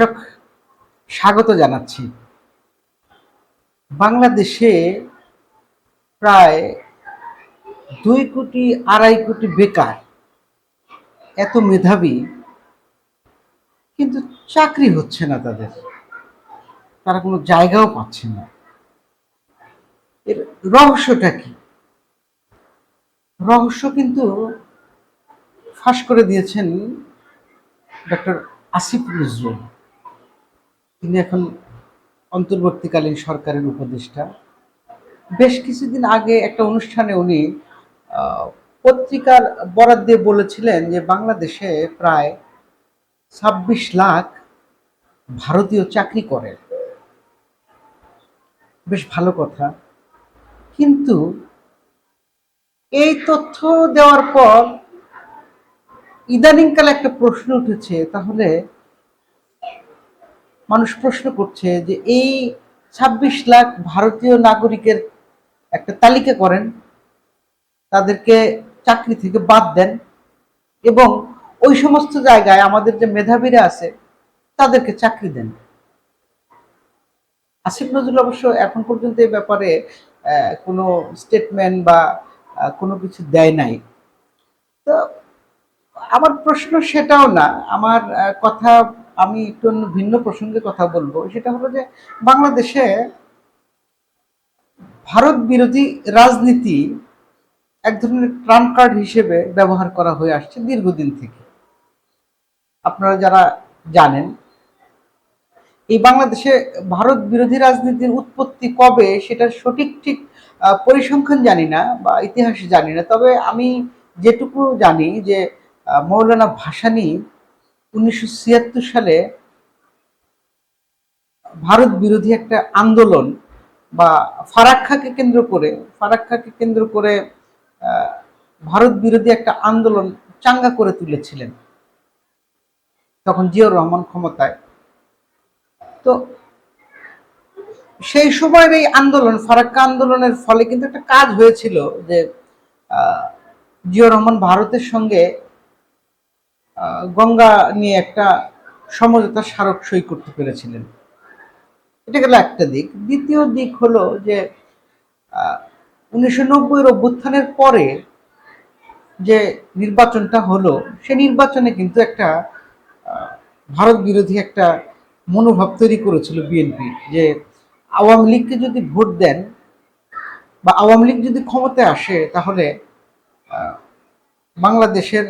দর্শক, স্বাগত জানাচ্ছি। বাংলাদেশে প্রায় দুই কোটি, আড়াই কোটি বেকার, এত মেধাবী, কিন্তু চাকরি হচ্ছে না তাদের। তারা কোনো জায়গাও পাচ্ছে না। এর রহস্যটা কি? রহস্য কিন্তু ফাঁস করে দিয়েছেন ডক্টর আসিফ নজরুল। তিনি এখন অন্তর্বর্তীকালীন সরকারের উপদেষ্টা। বেশ কিছুদিন আগে একটা অনুষ্ঠানে উনি পত্রিকার বরাদ দিয়ে বলেছিলেন যে বাংলাদেশে প্রায় ছাব্বিশ লাখ ভারতীয় চাকরি করে। বেশ ভালো কথা। কিন্তু এই তথ্য দেওয়ার পর ইদানিংকালে একটা প্রশ্ন উঠেছে, তাহলে মানুষ প্রশ্ন করছে যে এই ছাব্বিশ লাখ ভারতীয় নাগরিকের একটা তালিকা করেন, তাদেরকে চাকরি থেকে বাদ দেন এবং ওই সমস্ত জায়গায় আমাদের যে মেধাবীরা আছে তাদেরকে চাকরি দেন। আসিফ নজরুল অবশ্য এখন পর্যন্ত এই ব্যাপারে কোনো স্টেটমেন্ট বা কোনো কিছু দেয় নাই। তো আমার প্রশ্ন সেটাও না, আমার কথা আমি একটু অন্য ভিন্ন প্রসঙ্গে কথা বলব। সেটা হলো যে বাংলাদেশে ভারত বিরোধী রাজনীতি এক ধরনের ট্রাম্প কার্ড হিসেবে ব্যবহার করা হয়ে আসছে দীর্ঘদিন থেকে। আপনারা যারা জানেন, এই বাংলাদেশে ভারত বিরোধী রাজনীতির উৎপত্তি কবে সেটা সঠিক ঠিক পরিসংখ্যান জানি না বা ইতিহাস জানি না। তবে আমি যেটুকু জানি যে মৌলানা ভাসানী উনিশশো ছিয়াত্তর সালে ভারত বিরোধী একটা আন্দোলন বা ফারাক্কাকে কেন্দ্র করে, ফারাক্কাকে কেন্দ্র করে ভারত বিরোধী একটা আন্দোলন চাঙ্গা করে তুলেছিলেন। তখন জিয়াউর রহমান ক্ষমতায়। তো সেই সময়ের এই আন্দোলন, ফারাক্কা আন্দোলনের ফলে কিন্তু একটা কাজ হয়েছিল যে জিয়াউর রহমান ভারতের সঙ্গে গঙ্গা নিয়ে একটা সমঝোতা স্মারক সই করতে পেরেছিলেন। এটা গেল একটা দিক। দ্বিতীয় দিক হলো যে উনিশশো নব্বইয়ের অভ্যুত্থানের পরে যে নির্বাচনটা হলো, সে নির্বাচনে কিন্তু একটা ভারত বিরোধী একটা মনোভাব তৈরি করেছিল বিএনপি যে, আওয়ামী লীগকে যদি ভোট দেন বা আওয়ামী লীগ যদি ক্ষমতায় আসে তাহলে বাংলাদেশের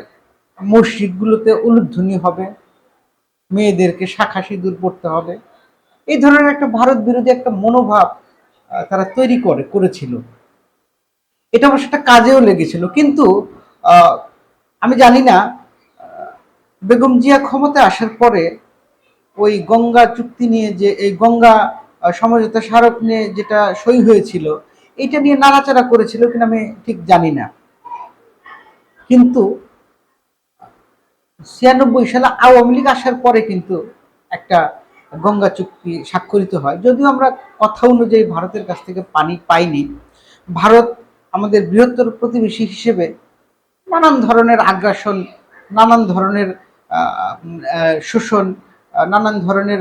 মসজিদগুলোতে উলুধ্বনি হবে, মেয়েদেরকে শাখা সিঁদুর পড়তে হবে। এই ধরনের একটা ভারত বিরোধী একটা মনোভাব তারা তৈরি করে, করেছিল। এটা অবশ্য একটা কাজেও লেগেছিল, কিন্তু আমি জানি না বেগম জিয়া ক্ষমতায় আসার পরে ওই গঙ্গা চুক্তি নিয়ে যে, এই গঙ্গা সমঝোতা স্মারক নিয়ে যেটা সই হয়েছিল এটা নিয়ে নাড়াচাড়া করেছিল কিনা আমি ঠিক জানি না। কিন্তু ছিয়ানব্বই সালে আওয়ামী লীগ আসার পরে কিন্তু একটা গঙ্গা চুক্তি স্বাক্ষরিত হয়। যদিও আমরা কথা অনুযায়ী ভারতের কাছ থেকে পানি পাইনি, ভারত আমাদের বৃহত্তর প্রতিবেশী হিসেবে নানান ধরনের আগ্রাসন, নানান ধরনের শোষণ নানান ধরনের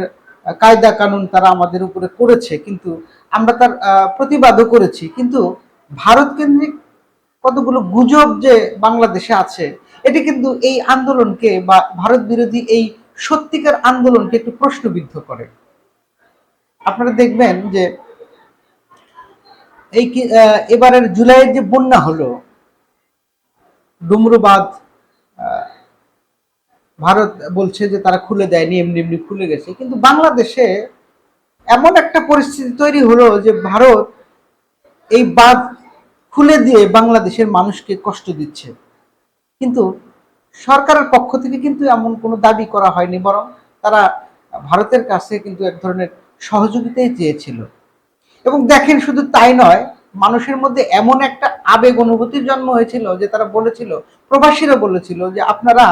কায়দা কানুন তারা আমাদের উপরে করেছে। কিন্তু আমরা তার প্রতিবাদও করেছি। কিন্তু ভারত কেন্দ্রিক কতগুলো গুজব যে বাংলাদেশে আছে, এটি কিন্তু এই আন্দোলনকে বা ভারত বিরোধী এই সত্যিকার আন্দোলনকে একটু প্রশ্নবিদ্ধ করে। আপনারা দেখবেন যে এই এবারের জুলাইয়ের যে বন্যা হলো, ডুমরুবাদ ভারত বলছে যে তারা খুলে দেয়নি, এমনি এমনি খুলে গেছে। কিন্তু বাংলাদেশে এমন একটা পরিস্থিতি তৈরি হলো যে ভারত এই বাঁধ খুলে দিয়ে বাংলাদেশের মানুষকে কষ্ট দিচ্ছে। কিন্তু সরকারের পক্ষ থেকে কিন্তু এমন কোনো দাবি করা হয়নি, বরং তারা ভারতের কাছে কিন্তু এক ধরনের সহযোগিতাই চেয়েছিল। এবং দেখেন, শুধু তাই নয়, মানুষের মধ্যে এমন একটা আবেগ অনুভূতির জন্ম হয়েছিল যে তারা বলেছিল, প্রবাসীরা বলেছিল যে আপনারা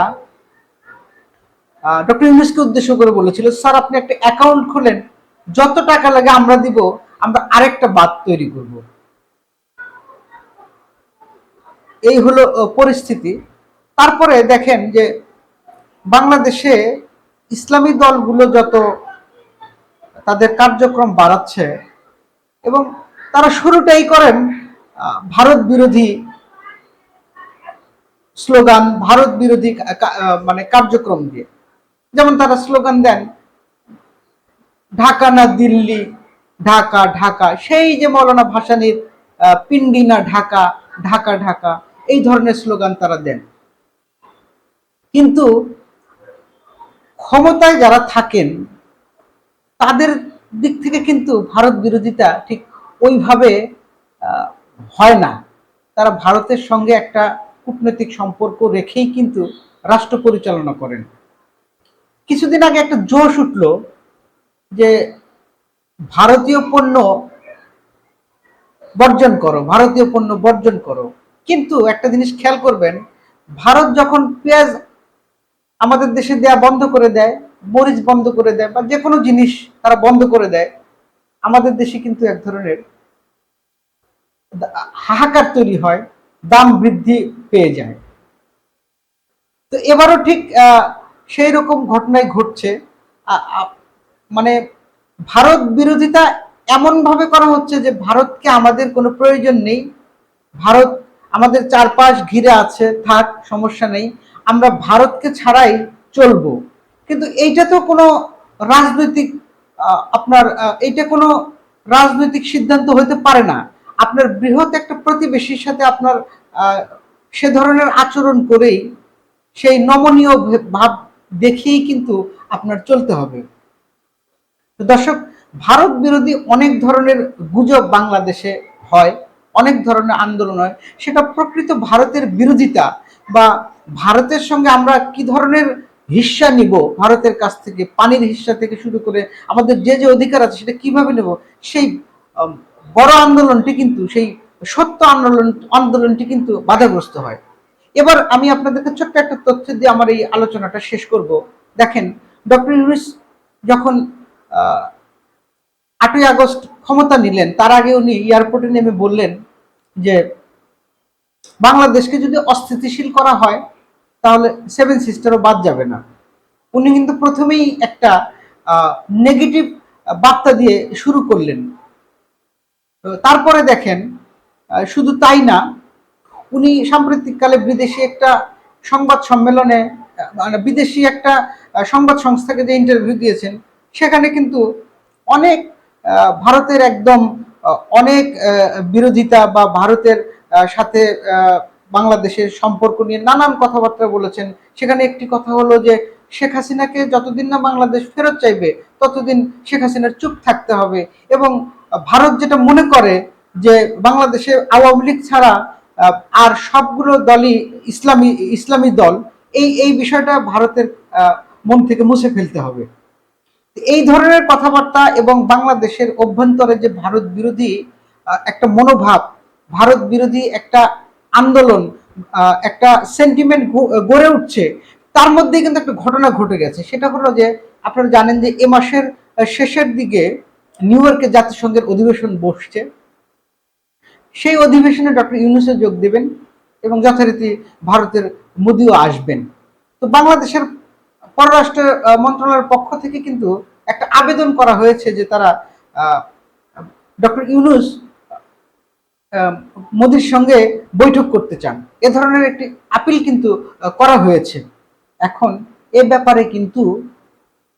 ডক্টর ইউনুসকে উদ্দেশ্য করে বলেছিল, স্যার, আপনি একটা অ্যাকাউন্ট খোলেন, যত টাকা লাগে আমরা দিব, আমরা আরেকটা বাদ তৈরি করব। এই হলো পরিস্থিতি। তারপরে দেখেন যে বাংলাদেশে ইসলামী দলগুলো যত তাদের কার্যক্রম বাড়াচ্ছে এবং তারা শুরুটাই করেন ভারত বিরোধী স্লোগান, ভারত বিরোধী মানে কার্যক্রম দিয়ে। যেমন তারা স্লোগান দেন, ঢাকা না দিল্লি, ঢাকা ঢাকা। সেই যে মৌলানা ভাসানির পিন্ডি না ঢাকা ঢাকা ঢাকা। এই ধরনের স্লোগান তারা দেন। কিন্তু ক্ষমতায় যারা থাকেন, তাদের দিক থেকে কিন্তু ভারত বিরোধিতা ঠিক ওইভাবে হয় না। তারা ভারতের সঙ্গে একটা কূটনৈতিক সম্পর্ক রেখেই কিন্তু রাষ্ট্র পরিচালনা করেন। কিছুদিন আগে একটা জোশ উঠল যে, ভারতীয় পণ্য বর্জন করো, ভারতীয় পণ্য বর্জন করো। কিন্তু একটা জিনিস খেয়াল করবেন, ভারত যখন পেঁয়াজ আমাদের দেশে দেয়া বন্ধ করে দেয়, মরিচ বন্ধ করে দেয় বা যে কোনো জিনিস তারা বন্ধ করে দেয়, আমাদের দেশে কিন্তু এক ধরনের হাহাকার তৈরি হয়, দাম বৃদ্ধি পেয়ে যায়। তো এবারও ঠিক সেই রকম ঘটনাই ঘটছে। মানে ভারত বিরোধিতা এমন ভাবে করা হচ্ছে যে ভারতকে আমাদের কোনো প্রয়োজন নেই। ভারত আমাদের চারপাশ ঘিরে আছে, থাক, সমস্যা নেই। আমরা ভারতকে ছাড়াই চলবো। কিন্তু এইটা তো কোনো রাজনৈতিক আপনার এইটা কোনো রাজনৈতিক সিদ্ধান্ত হতে পারে না। আপনার বৃহৎ একটা প্রতিবেশীর সাথে আপনার সে ধরনের আচরণ করেই সেই নমনীয় ভাব দেখিয়েই কিন্তু আপনার চলতে হবে। দর্শক, ভারত বিরোধী অনেক ধরনের গুজব বাংলাদেশে হয়। অনেক ধরনের আন্দোলন হয়, সেটা প্রকৃত ভারতের বিরোধিতা বা ভারতের সঙ্গে আমরা কি ধরনের হিস্সা নিব, ভারতের কাছ থেকে, পানির হিস্সা থেকে শুরু করে আমাদের যে যে অধিকার আছে সেটা কীভাবে নেব, সেই বড় আন্দোলনটি কিন্তু, সেই সত্য আন্দোলন, আন্দোলনটি কিন্তু বাধাগ্রস্ত হয়। এবার আমি আপনাদেরকে ছোট্ট একটা তথ্য দিয়ে আমার এই আলোচনাটা শেষ করব। দেখেন, ডক্টর ইউনুস যখন আটই আগস্ট ক্ষমতা নিলেন, তার আগে উনি এয়ারপোর্টে নেমে বললেন যে বাংলাদেশকে যদি অস্থিতিশীল করা হয়, তাহলে সেভেন সিস্টারও বাদ যাবে না। উনি কিন্তু প্রথমেই একটা নেগেটিভ বার্তা দিয়ে শুরু করলেন। তারপরে দেখেন শুধু তাই না, উনি সাম্প্রতিককালে বিদেশি একটা সংবাদ সম্মেলনে মানে বিদেশি একটা সংবাদ সংস্থাকে যে ইন্টারভিউ দিয়েছেন, সেখানে কিন্তু অনেক ভারতের একদম অনেক বিরোধিতা বা ভারতের সাথে বাংলাদেশের সম্পর্ক নিয়ে নানান কথাবার্তা বলেছেন। সেখানে একটি কথা হলো যে, শেখ হাসিনাকে যতদিন না বাংলাদেশ ফেরত চাইবে, ততদিন শেখ হাসিনার চুপ থাকতে হবে। এবং ভারত যেটা মনে করে যে, বাংলাদেশে আওয়ামী লীগ ছাড়া আর সবগুলো দলই ইসলামী ইসলামী দল, এই এই বিষয়টা ভারতের মন থেকে মুছে ফেলতে হবে। এই ধরনের কথাবার্তা এবং বাংলাদেশের অভ্যন্তরে যে ভারত বিরোধী একটা মনোভাব, ভারত বিরোধী একটা আন্দোলন একটা সেন্টিমেন্ট গড়ে উঠছে, তার মধ্যে কিন্তু একটা ঘটনা ঘটে গেছে। সেটা হলো যে, আপনারা জানেন যে এ মাসের শেষের দিকে নিউ ইয়র্কে জাতিসংঘের অধিবেশন বসছে। সেই অধিবেশনে ডক্টর ইউনুসে যোগ দেবেন এবং যথারীতি ভারতের মোদিও আসবেন। তো বাংলাদেশের পররাষ্ট্র মন্ত্রণালয়ের পক্ষ থেকে কিন্তু একটা আবেদন করা হয়েছে যে তারা ডক্টর ইউনুস মোদির সঙ্গে বৈঠক করতে চান। এ ধরনের একটি আপিল কিন্তু করা হয়েছে। এখন এ ব্যাপারে কিন্তু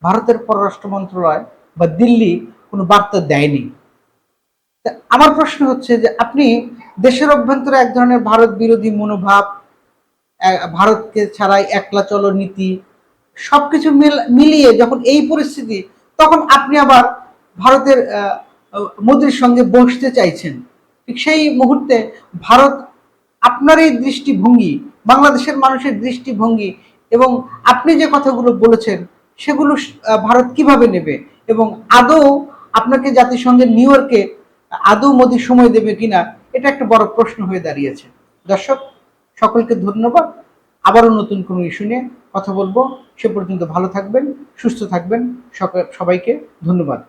ভারতের পররাষ্ট্র মন্ত্রণালয় বা দিল্লি কোনো বার্তা দেয়নি। আমার প্রশ্ন হচ্ছে যে আপনি দেশের অভ্যন্তরে এক ধরনের ভারত বিরোধী মনোভাব ভারতকে ছাড়াই একলা চলো নীতি সবকিছু মিল- মিলিয়ে যখন এই পরিস্থিতি, তখন আপনি আবার ভারতের মোদির সঙ্গে বসতে চাইছেন। ঠিক সেই মুহূর্তে ভারত আপনার এই দৃষ্টিভঙ্গি, বাংলাদেশের মানুষের দৃষ্টিভঙ্গি এবং আপনি যে কথাগুলো বলেছেন, সেগুলো ভারত কীভাবে নেবে এবং আদৌ আপনাকে জাতিসংঘের নিউ ইয়র্কে আদৌ মোদি সময় দেবে কিনা, এটা একটা বড় প্রশ্ন হয়ে দাঁড়িয়েছে। দর্শক, সকলকে ধন্যবাদ। আবারও নতুন কোনো ইস্যু নিয়ে কথা বলব। সে পর্যন্ত ভালো থাকবেন সুস্থ থাকবেন। সবাইকে ধন্যবাদ।